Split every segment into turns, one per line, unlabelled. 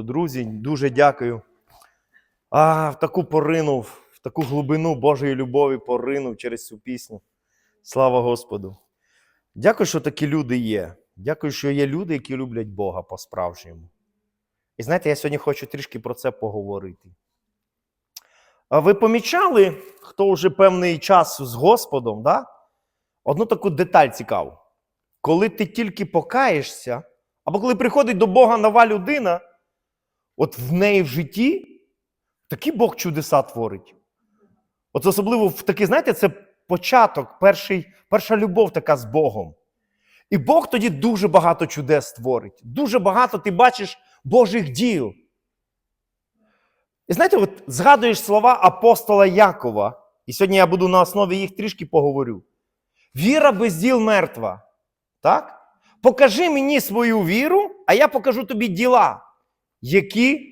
Друзі, дуже дякую. А, в таку поринув, в таку глибину Божої любові поринув через цю пісню. Слава Господу. Дякую, що такі люди є. Дякую, що є люди, які люблять Бога по-справжньому. І знаєте, я сьогодні хочу трішки про це поговорити. А ви помічали, хто вже певний час з Господом, да? одну таку деталь цікаву. Коли ти тільки покаєшся, або коли приходить до Бога нова людина, от в неї в житті такий Бог чудеса творить. От особливо в такий, знаєте, це початок, перший, перша любов така з Богом. І Бог тоді дуже багато чудес творить. Дуже багато ти бачиш Божих діл. І знаєте, от згадуєш слова апостола Якова, і сьогодні я буду на основі їх трішки поговорю. Віра без діл мертва. Так? Покажи мені свою віру, а я покажу тобі діла, які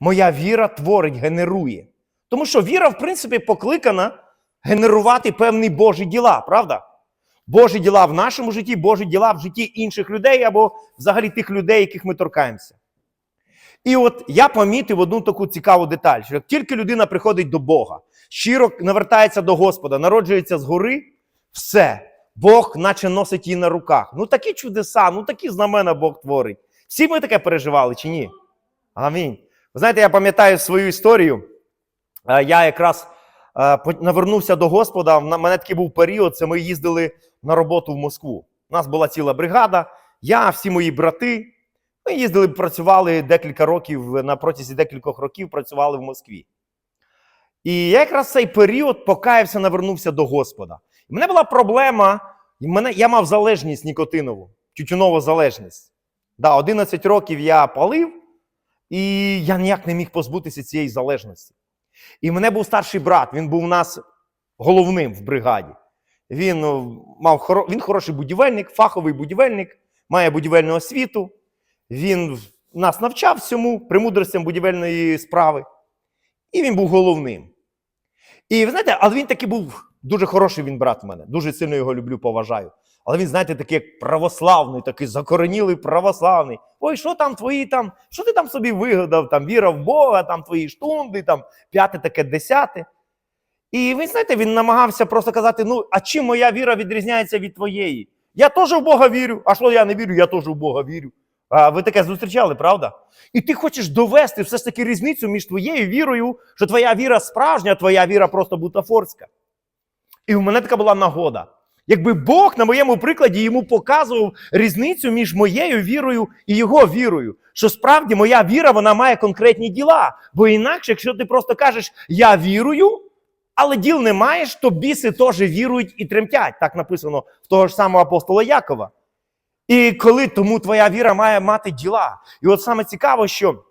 моя віра творить, генерує. Тому що віра, в принципі, покликана генерувати певні Божі діла, правда? Божі діла в нашому житті, Божі діла в житті інших людей або взагалі тих людей, яких ми торкаємося. І от я помітив одну таку цікаву деталь, що як тільки людина приходить до Бога, щиро навертається до Господа, народжується згори, все, Бог наче носить її на руках. Ну такі чудеса, ну такі знамена Бог творить. Всі ми таке переживали чи ні? Амінь. Ви знаєте, я пам'ятаю свою історію. Е, Я якраз е, навернувся до Господа. На мене такий був період, це ми їздили на роботу в Москву. У нас була ціла бригада, я, всі мої брати. Ми їздили, працювали декілька років, на протязі декількох років працювали в Москві. І я якраз цей період покаявся, навернувся до Господа. І мене була проблема, мене, я мав залежність нікотинову, тютюнову залежність. Да, 11 років я палив, і я ніяк не міг позбутися цієї залежності. І мене був старший брат, він був у нас головним в бригаді. Він ну, мав він хороший будівельник, фаховий будівельник, має будівельну освіту. Він нас навчав всьому премудростям будівельної справи. І він був головним. І знаєте, але він таки був дуже хороший він брат в мене. Дуже сильно його люблю, поважаю. Але він, знаєте, такий як православний, такий закоренілий православний. Ой, що там твої там, що ти там собі вигадав? Там віра в Бога, там твої штунди, там п'яте таке десяте. І ви знаєте, він намагався просто казати: ну, а чим моя віра відрізняється від твоєї? Я теж в Бога вірю. А що я не вірю, я теж в Бога вірю. А ви таке зустрічали, правда? І ти хочеш довести все ж таки різницю між твоєю вірою, що твоя віра справжня, твоя віра просто бутафорська. І в мене така була нагода. Якби Бог на моєму прикладі йому показував різницю між моєю вірою і його вірою, що справді моя віра вона має конкретні діла. Бо інакше, якщо ти просто кажеш я вірую, але діл не маєш, то біси теж вірують і тремтять. Так написано в того ж самого апостола Якова. І коли тому твоя віра має мати діла. І от саме цікаво, що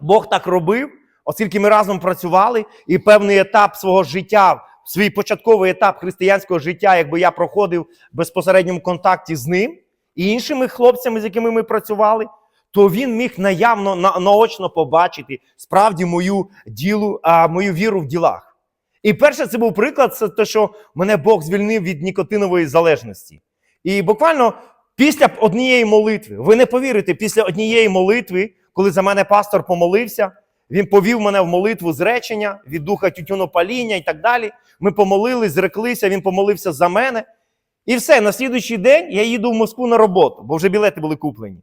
Бог так робив, оскільки ми разом працювали, і певний етап свого життя, свій початковий етап християнського життя, якби я проходив в безпосередньому контакті з ним і іншими хлопцями, з якими ми працювали, то він міг наявно на, наочно побачити справді мою ділу, а, мою віру в ділах. І перше, це був приклад, це те, що мене Бог звільнив від нікотинової залежності. І буквально після однієї молитви, ви не повірите, після однієї молитви, коли за мене пастор помолився, він повів мене в молитву зречення від духа тютюнопаління і так далі. Ми помолились, зреклися, він помолився за мене. І все, на слідуючий день я їду в Москву на роботу, бо вже білети були куплені.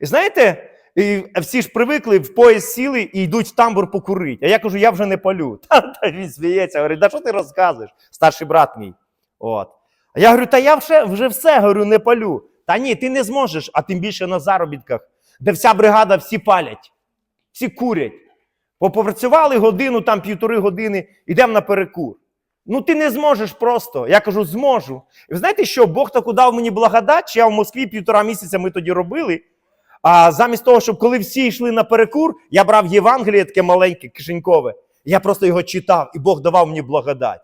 І знаєте, і всі ж привикли в поїзд сіли і йдуть в тамбур покурити. А я кажу, я вже не палю. Та, та він сміється, говорить, да що ти розказуєш? Старший брат мій. От. А я говорю, та я вже, вже все говорю, не палю. Та ні, ти не зможеш, а тим більше на заробітках, де вся бригада всі палять, всі курять. Попрацювали годину, там півтори години, йдемо на перекур. Ну ти не зможеш просто. Я кажу, зможу. І ви знаєте, що Бог таку дав мені благодать, я в Москві півтора місяця ми тоді робили. А замість того, щоб коли всі йшли на перекур, я брав Євангеліє таке маленьке, кишенькове. Я просто його читав, і Бог давав мені благодать.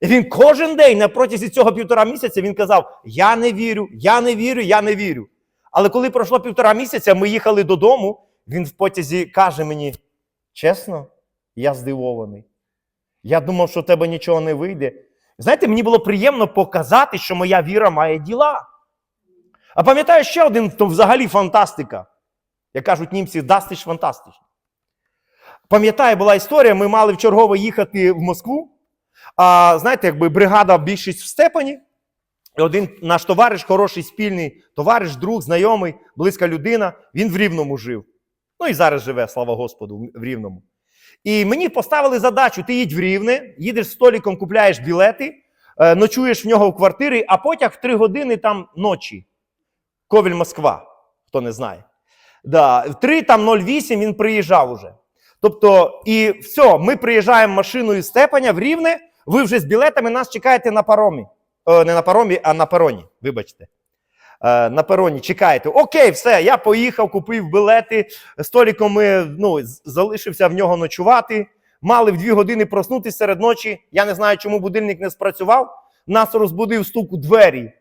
І він кожен день на протязі цього півтора місяця він казав: Я не вірю, я не вірю, я не вірю. Але коли пройшло півтора місяця, ми їхали додому, він в потязі каже мені: чесно, я здивований. Я думав, що в тебе нічого не вийде. Знаєте, мені було приємно показати, що моя віра має діла. А пам'ятаю ще один то взагалі фантастика. Як кажуть німці, дастиш фантастиш. Пам'ятаю, була історія, ми мали в чергове їхати в Москву. А знаєте, якби бригада більшість в Степані. І один наш товариш, хороший спільний товариш, друг, знайомий, близька людина, він в Рівному жив. Ну і зараз живе, слава Господу, в Рівному. І мені поставили задачу: ти їдь в Рівне, їдеш з століком, купляєш білети, е, ночуєш в нього в квартирі, а потяг в 3 години там ночі. Ковіль Москва, хто не знає. Да, в 3 там 08 він приїжджав уже. Тобто, і все, ми приїжджаємо машиною з Степаня в Рівне, ви вже з білетами нас чекаєте на паромі. О, не на паромі, а на пероні, вибачте. Е, на пероні чекаєте. Окей, все, я поїхав, купив білети. Століком ми, ну, залишився в нього ночувати. Мали в дві години проснутися серед ночі. Я не знаю, чому будильник не спрацював. Нас розбудив стук у двері.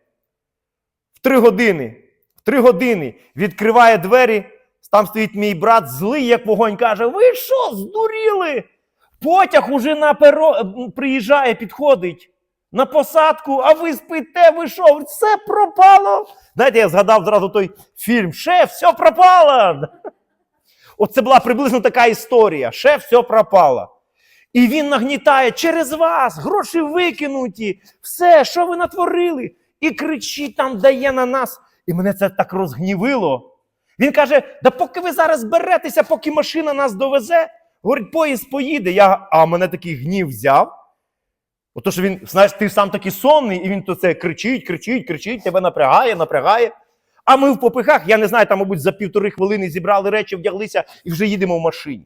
В три години. В три години відкриває двері. Там стоїть мій брат, злий, як вогонь, каже: Ви що, здуріли? Потяг уже на перо приїжджає, підходить на посадку, а ви спите, ви що, все пропало? Знаєте, я згадав зразу той фільм Шеф, все пропало. Оце була приблизно така історія. Шеф, все пропало. І він нагнітає через вас, гроші викинуті, все, що ви натворили? І кричить там, дає на нас. І мене це так розгнівило. Він каже: да поки ви зараз беретеся, поки машина нас довезе, говорить, поїзд поїде. Я, а мене такий гнів взяв. Ото що він, знаєш, ти сам такий сонний, і він то це кричить, кричить, кричить, тебе напрягає, напрягає. А ми в попихах, я не знаю, там, мабуть, за півтори хвилини зібрали речі, вдяглися і вже їдемо в машині.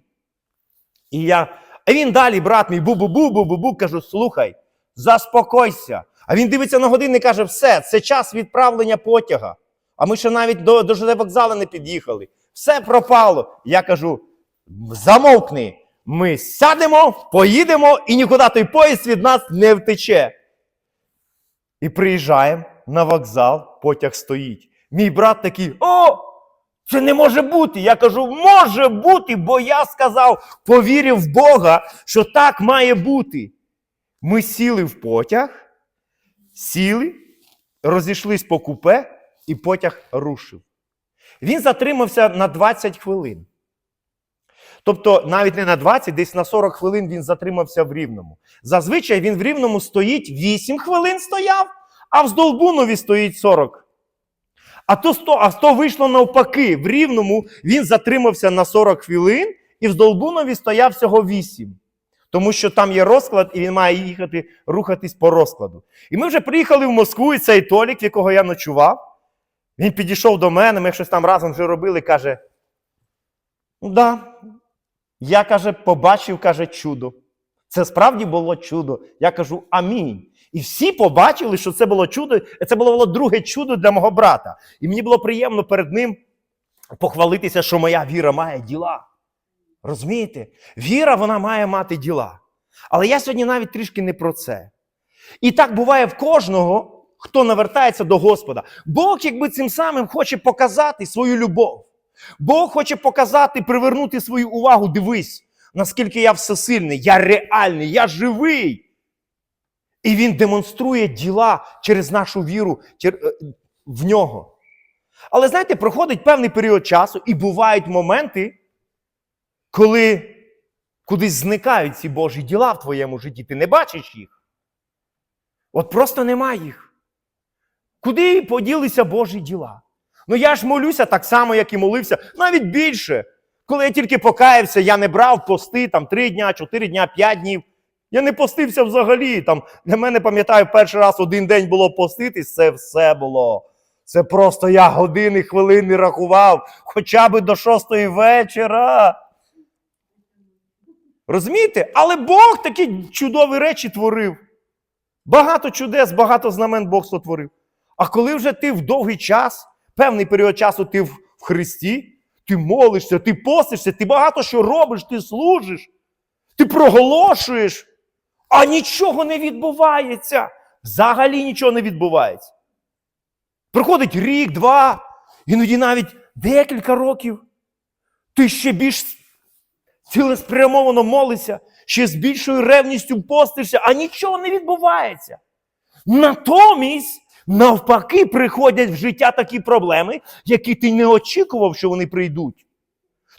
І я. А він далі, брат мій, бу-бу-бу, бу-бу-бу, кажу: слухай, заспокойся. А він дивиться на годинник і каже: все, це час відправлення потяга. А ми ще навіть до, до вокзалу не під'їхали. Все пропало. Я кажу: замовкни. Ми сядемо, поїдемо, і нікуди той поїзд від нас не втече. І приїжджаємо на вокзал, потяг стоїть. Мій брат такий: О! Це не може бути. Я кажу, може бути, бо я сказав, повірив в Бога, що так має бути. Ми сіли в потяг, сіли, розійшлись по купе, і потяг рушив. Він затримався на 20 хвилин. Тобто навіть не на 20, десь на 40 хвилин він затримався в Рівному. Зазвичай він в Рівному стоїть 8 хвилин стояв, а в Здолбунові стоїть 40. А то 100, а 100 вийшло навпаки. В Рівному він затримався на 40 хвилин, і в Здолбунові стояв всього 8. Тому що там є розклад, і він має їхати, рухатись по розкладу. І ми вже приїхали в Москву, і цей Толік, в якого я ночував, він підійшов до мене, ми щось там разом вже робили, каже: Ну да, я каже, побачив, каже, чудо. Це справді було чудо. Я кажу амінь. І всі побачили, що це було чудо. Це було друге чудо для мого брата. І мені було приємно перед ним похвалитися, що моя віра має діла. Розумієте? Віра вона має мати діла. Але я сьогодні навіть трішки не про це. І так буває в кожного, хто навертається до Господа. Бог, якби цим самим хоче показати свою любов. Бог хоче показати, привернути свою увагу. Дивись, наскільки я всесильний, я реальний, я живий. І він демонструє діла через нашу віру е, в нього. Але знаєте, проходить певний період часу, і бувають моменти, коли кудись зникають ці Божі діла в твоєму житті. Ти не бачиш їх. От просто нема їх. Куди поділися Божі діла? Ну я ж молюся так само, як і молився, навіть більше. Коли я тільки покаявся, я не брав пости там три дня, чотири дня, п'ять днів. Я не постився взагалі. Там для мене пам'ятаю, перший раз один день було поститись, це все було. Це просто я години, хвилини рахував, хоча б до шостої вечора. Розумієте? Але Бог такі чудові речі творив. Багато чудес, багато знамен Бог сотворив. А коли вже ти в довгий час, певний період часу ти в Христі, ти молишся, ти постишся, ти багато що робиш, ти служиш, ти проголошуєш, а нічого не відбувається. Взагалі нічого не відбувається. Проходить рік, два, іноді навіть декілька років. Ти ще більш цілеспрямовано молишся, ще з більшою ревністю постишся, а нічого не відбувається. Натомість, навпаки, приходять в життя такі проблеми, які ти не очікував, що вони прийдуть.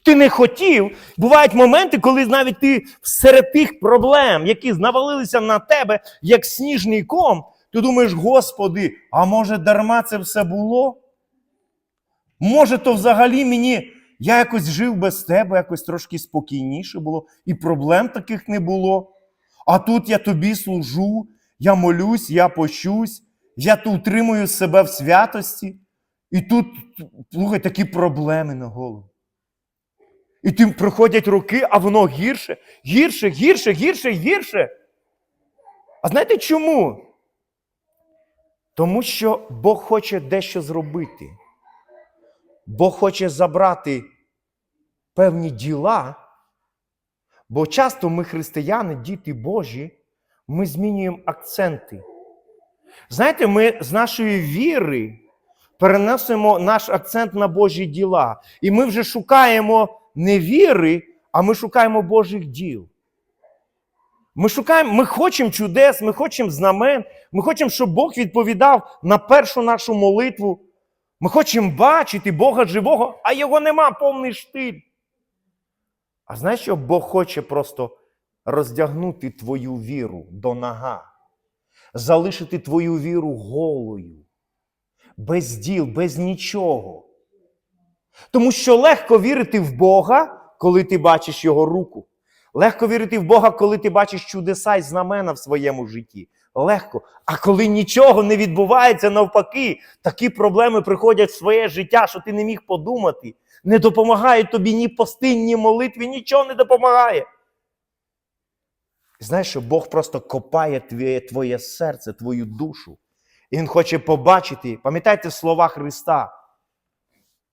Ти не хотів. Бувають моменти, коли навіть ти серед тих проблем, які навалилися на тебе, як сніжний ком, ти думаєш, Господи, а може дарма це все було? Може, то взагалі мені я якось жив без тебе, якось трошки спокійніше було, і проблем таких не було. А тут я тобі служу, я молюсь, я пощусь, я тут утримую себе в святості, і тут, слухай, такі проблеми на голову. І тим проходять роки, а воно гірше, гірше, гірше, гірше, гірше. А знаєте чому? Тому що Бог хоче дещо зробити. Бог хоче забрати певні діла, бо часто ми, християни, діти Божі, ми змінюємо акценти. Знаєте, ми з нашої віри переносимо наш акцент на Божі діла. І ми вже шукаємо не віри, а ми шукаємо Божих діл. Ми шукаємо, ми хочемо чудес, ми хочемо знамен, ми хочемо, щоб Бог відповідав на першу нашу молитву. Ми хочемо бачити Бога живого, а його нема повний штиль. А знаєш, що Бог хоче просто роздягнути твою віру до нога, залишити твою віру голою, без діл, без нічого. Тому що легко вірити в Бога, коли ти бачиш Його руку. Легко вірити в Бога, коли ти бачиш чудеса і знамена в своєму житті. Легко. А коли нічого не відбувається, навпаки, такі проблеми приходять в своє життя, що ти не міг подумати. Не допомагає тобі ні пости, ні молитві, нічого не допомагає. Знаєш, що Бог просто копає твоє, твоє серце, твою душу. І Він хоче побачити, пам'ятайте слова Христа.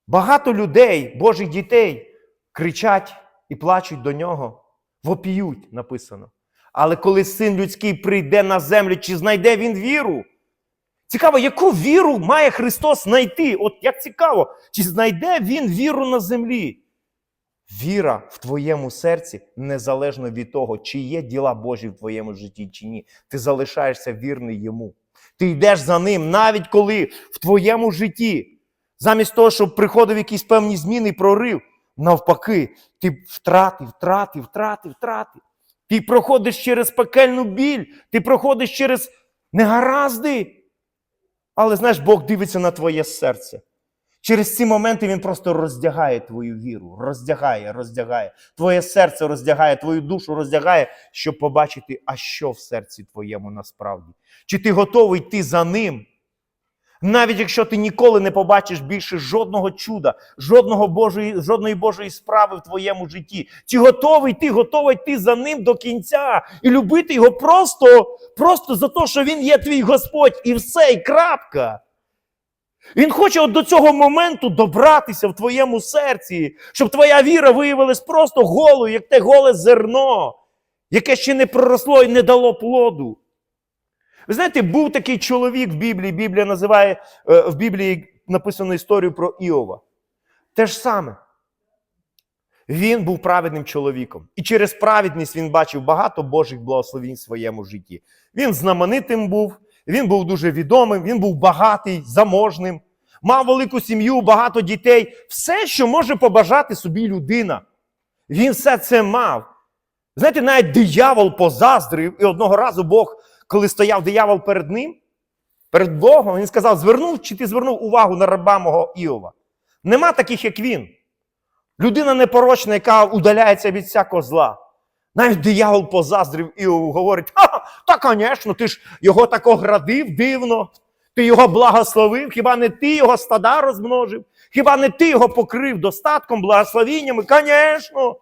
Багато людей, Божих дітей, кричать і плачуть до нього, вопіють, написано. Але коли син людський прийде на землю, чи знайде він віру? Цікаво, яку віру має Христос знайти? От як цікаво, чи знайде він віру на землі? Віра в твоєму серці незалежно від того, чи є діла Божі в твоєму житті, чи ні. Ти залишаєшся вірний йому. Ти йдеш за ним, навіть коли в твоєму житті, замість того, щоб приходив якісь певні зміни і прорив, навпаки, ти втратив, втратив, втратив, втратив. Ти проходиш через пекельну біль, ти проходиш через негаразди. Але знаєш, Бог дивиться на твоє серце. Через ці моменти Він просто роздягає твою віру, роздягає, роздягає. Твоє серце роздягає, твою душу роздягає, щоб побачити, а що в серці твоєму насправді. Чи ти готовий йти за ним? Навіть якщо ти ніколи не побачиш більше жодного чуда, жодного Божої, жодної Божої справи в твоєму житті. Чи готовий ти, готовий йти за ним до кінця і любити його просто, просто за те, що він є твій Господь, і все, і крапка. Він хоче от до цього моменту добратися в твоєму серці, щоб твоя віра виявилась просто голою, як те голе зерно, яке ще не проросло і не дало плоду. Ви знаєте, був такий чоловік в Біблії, Біблія називає е, в Біблії написано історію про Іова. Те ж саме. Він був праведним чоловіком. І через праведність він бачив багато Божих благословень в своєму житті. Він знаменитим був, він був дуже відомим, він був багатий, заможним, мав велику сім'ю, багато дітей. Все, що може побажати собі людина. Він все це мав. Знаєте, навіть диявол позаздрив, і одного разу Бог, коли стояв диявол перед ним, перед Богом, він сказав: звернув чи ти звернув увагу на раба мого Іова? Нема таких, як він. Людина непорочна, яка удаляється від всякого зла. Навіть диявол позаздрив Іову, говорить: Ха, та, звісно, ти ж його так оградив дивно, ти його благословив, хіба не ти його стада розмножив, хіба не ти його покрив достатком, благословіннями? Звісно.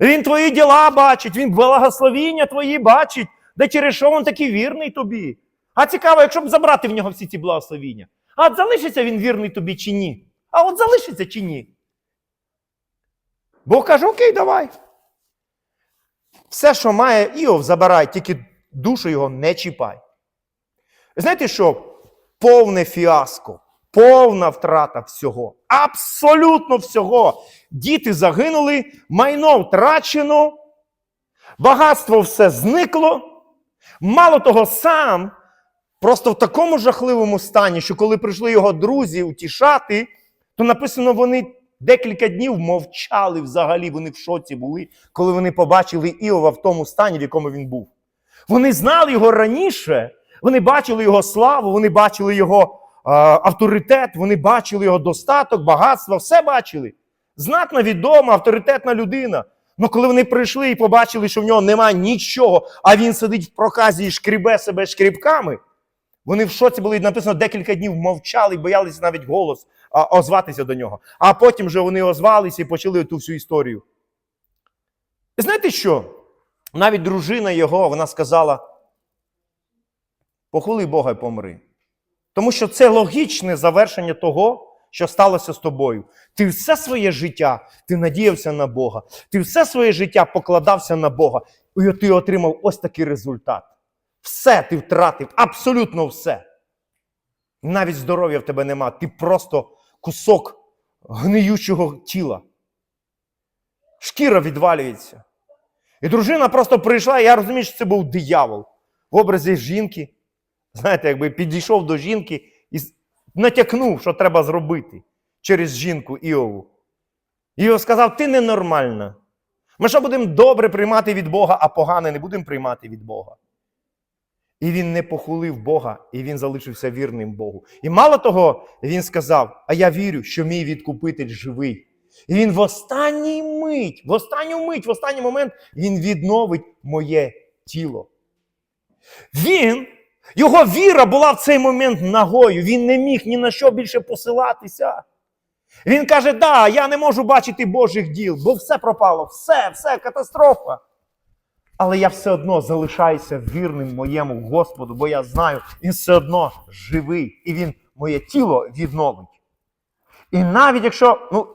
Він твої діла бачить, він благословіння твої бачить, де через що він такий вірний тобі. А цікаво, якщо б забрати в нього всі ці благословіння. А от залишиться він вірний тобі чи ні? А от залишиться чи ні? Бог каже, окей, давай. Все, що має Іов, забирай, тільки душу його не чіпай. Знаєте що? Повне фіаско, повна втрата всього. Абсолютно всього. Діти загинули, майно втрачено, багатство все зникло. Мало того, сам просто в такому жахливому стані, що коли прийшли його друзі утішати, то написано, вони Декілька днів мовчали взагалі, вони в шоці були, коли вони побачили Іова в тому стані, в якому він був. Вони знали його раніше, вони бачили його славу, вони бачили його е, авторитет, вони бачили його достаток, багатство, все бачили. Знатна, відома, авторитетна людина. Ну коли вони прийшли і побачили, що в нього немає нічого, а він сидить в проказі і шкрібе себе шкрібками, вони в шоці були написано декілька днів мовчали боялися навіть голос озватися до нього. А потім вже вони озвалися і почали ту всю історію. І знаєте що? Навіть дружина його, вона сказала: похвали Бога і помри. Тому що це логічне завершення того, що сталося з тобою. Ти все своє життя ти надіявся на Бога, ти все своє життя покладався на Бога, і ти отримав ось такий результат. Все ти втратив, абсолютно все. Навіть здоров'я в тебе нема. Ти просто кусок гниючого тіла. Шкіра відвалюється. І дружина просто прийшла, і я розумію, що це був диявол в образі жінки. Знаєте, якби підійшов до жінки і натякнув, що треба зробити через жінку Іову. Іов сказав: ти ненормальна. Ми що будемо добре приймати від Бога, а погане не будемо приймати від Бога. І він не похулив Бога, і він залишився вірним Богу. І мало того, він сказав: А я вірю, що мій відкупитель живий. І він в останній мить, в останню мить, в останній момент він відновить моє тіло. Він, його віра була в цей момент нагою. Він не міг ні на що більше посилатися. Він каже: да, я не можу бачити Божих діл, бо все пропало, все, все, катастрофа. Але я все одно залишаюся вірним моєму Господу, бо я знаю, він все одно живий, і він моє тіло відновить. І навіть якщо, ну,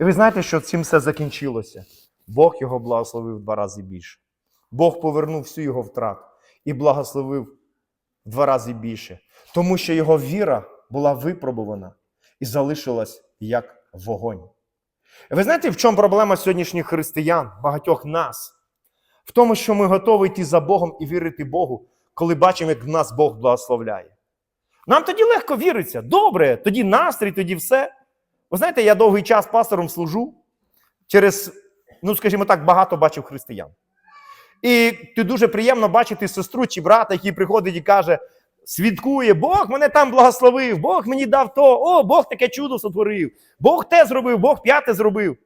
і ви знаєте, що цим все закінчилося. Бог його благословив два рази більше. Бог повернув всю його втрату і благословив два рази більше. Тому що його віра була випробувана і залишилась як вогонь. Ви знаєте, в чому проблема сьогоднішніх християн, багатьох нас? В тому, що ми готові йти за Богом і вірити Богу, коли бачимо, як нас Бог благословляє. Нам тоді легко віриться. Добре, тоді настрій, тоді все. Ви знаєте, я довгий час пастором служу через, ну скажімо так, багато бачив християн. І ти дуже приємно бачити сестру чи брата, який приходить і каже: свідкує, Бог мене там благословив, Бог мені дав то, о, Бог таке чудо сотворив, Бог те зробив, Бог п'яте зробив.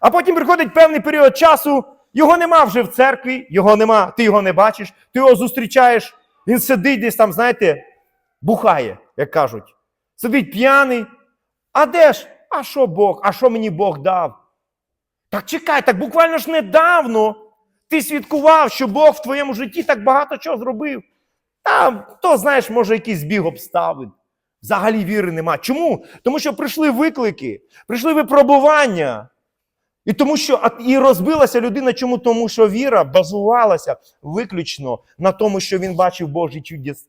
А потім приходить певний період часу, його нема вже в церкві, його нема, ти його не бачиш, ти його зустрічаєш, він сидить десь там, знаєте, бухає, як кажуть. Сидить п'яний. А де ж? А що Бог? А що мені Бог дав? Так чекай, так буквально ж недавно ти свідкував, що Бог в твоєму житті так багато чого зробив. Та хто знаєш, може, якийсь збіг обставин. Взагалі віри нема. Чому? Тому що прийшли виклики, прийшли випробування. І тому що і розбилася людина. Чому? Тому що віра базувалася виключно на тому, що він бачив Божі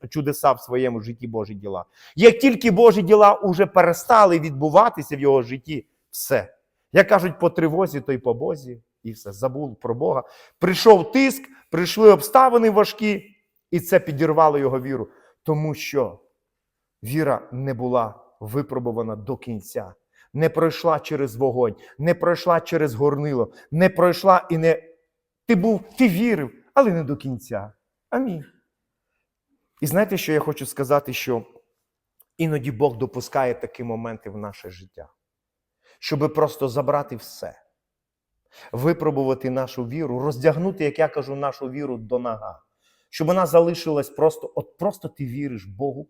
чудеса в своєму житті, Божі діла. Як тільки Божі діла уже перестали відбуватися в його житті, все. Як кажуть, по тривозі, то й по Бозі, і все, забув про Бога. Прийшов тиск, прийшли обставини важкі, і це підірвало його віру. Тому що віра не була випробувана до кінця, не пройшла через вогонь, не пройшла через горнило, не пройшла і не. Ти був, ти вірив, але не до кінця. Амінь. І знаєте, що я хочу сказати, що іноді Бог допускає такі моменти в наше життя, щоб просто забрати все, випробувати нашу віру, роздягнути, як я кажу, нашу віру до нога, щоб вона залишилась просто, от просто ти віриш Богу,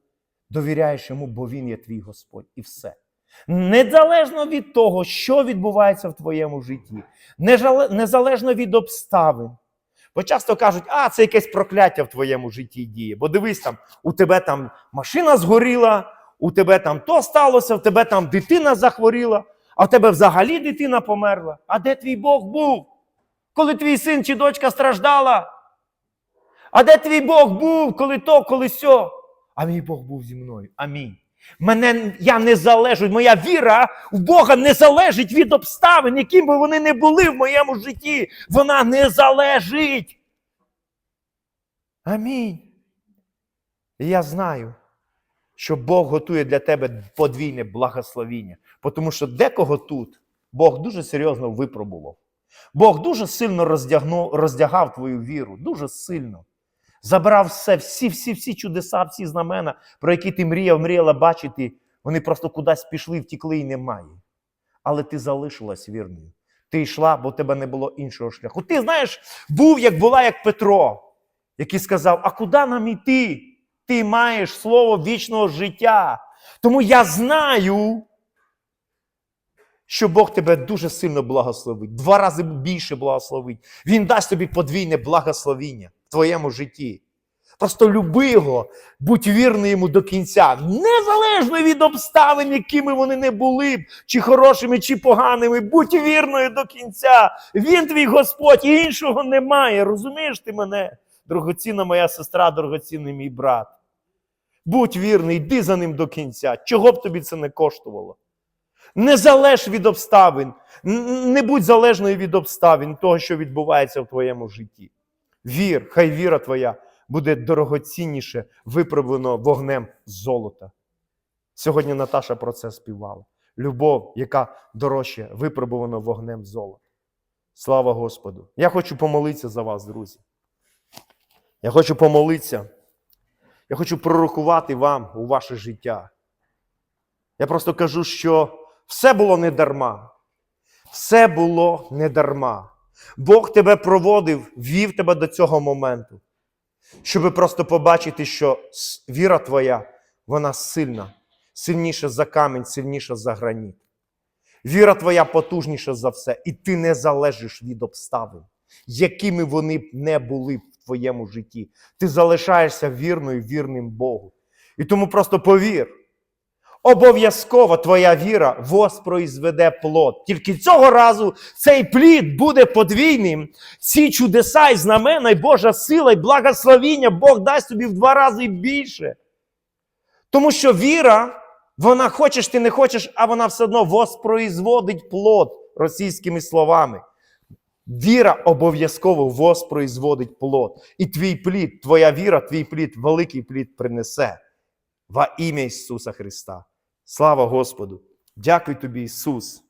довіряєш йому, бо Він є твій Господь, і все. Незалежно від того, що відбувається в твоєму житті, незалежно від обставин. Бо часто кажуть, а це якесь прокляття в твоєму житті діє. Бо дивись там, у тебе там машина згоріла, у тебе там то сталося, в тебе там дитина захворіла, а в тебе взагалі дитина померла. А де твій Бог був? Коли твій син чи дочка страждала? А де твій Бог був, коли то, коли сьо? А мій Бог був зі мною. Амінь. Мене я не залежу, моя віра в Бога не залежить від обставин, яким би вони не були в моєму житті. Вона не залежить. Амінь. І я знаю, що Бог готує для тебе подвійне благословіння. Тому що декого тут Бог дуже серйозно випробував. Бог дуже сильно роздягнув, роздягав твою віру, дуже сильно. Забрав все, всі, всі, всі чудеса, всі знамена, про які ти мріяв, мріяла бачити, вони просто кудись пішли, втікли і немає. Але ти залишилась вірною. Ти йшла, бо в тебе не було іншого шляху. Ти знаєш, був, як була, як Петро, який сказав: А куди нам іти? Ти маєш слово вічного життя. Тому я знаю, що Бог тебе дуже сильно благословить, два рази більше благословить. Він дасть тобі подвійне благословіння в твоєму житті. Просто люби його, будь вірний йому до кінця, незалежно від обставин, якими вони не були чи хорошими, чи поганими, будь вірною до кінця. Він твій Господь, і іншого немає. Розумієш ти мене, дорогоцінна моя сестра, дорогоцінний мій брат. Будь вірний, йди за ним до кінця. Чого б тобі це не коштувало? Не залеж від обставин, не будь залежною від обставин того, що відбувається в твоєму житті. Вір, хай віра твоя буде дорогоцінніше виправлено вогнем золота. Сьогодні Наташа про це співала. Любов, яка дорожче, випробувано вогнем золота. Слава Господу! Я хочу помолитися за вас, друзі. Я хочу помолитися. Я хочу пророкувати вам у ваше життя. Я просто кажу, що все було не дарма. Все було не дарма. Бог тебе проводив, вів тебе до цього моменту, щоб просто побачити, що віра твоя, вона сильна, сильніша за камінь, сильніша за граніт. Віра твоя потужніша за все, і ти не залежиш від обставин, якими вони б не були в твоєму житті. Ти залишаєшся вірною, вірним Богу. І тому просто повір. Обов'язково твоя віра воспроізведе плод. Тільки цього разу цей плід буде подвійним. Ці чудеса і знамена, і Божа сила, і благословіння Бог дасть тобі в два рази більше. Тому що віра, вона хочеш ти не хочеш, а вона все одно воспроізводить плод російськими словами. Віра обов'язково воспроізводить плод. І твій плід, твоя віра, твій плід, великий плід принесе во ім'я Ісуса Христа. Слава Господу! Дякую тобі, Ісус.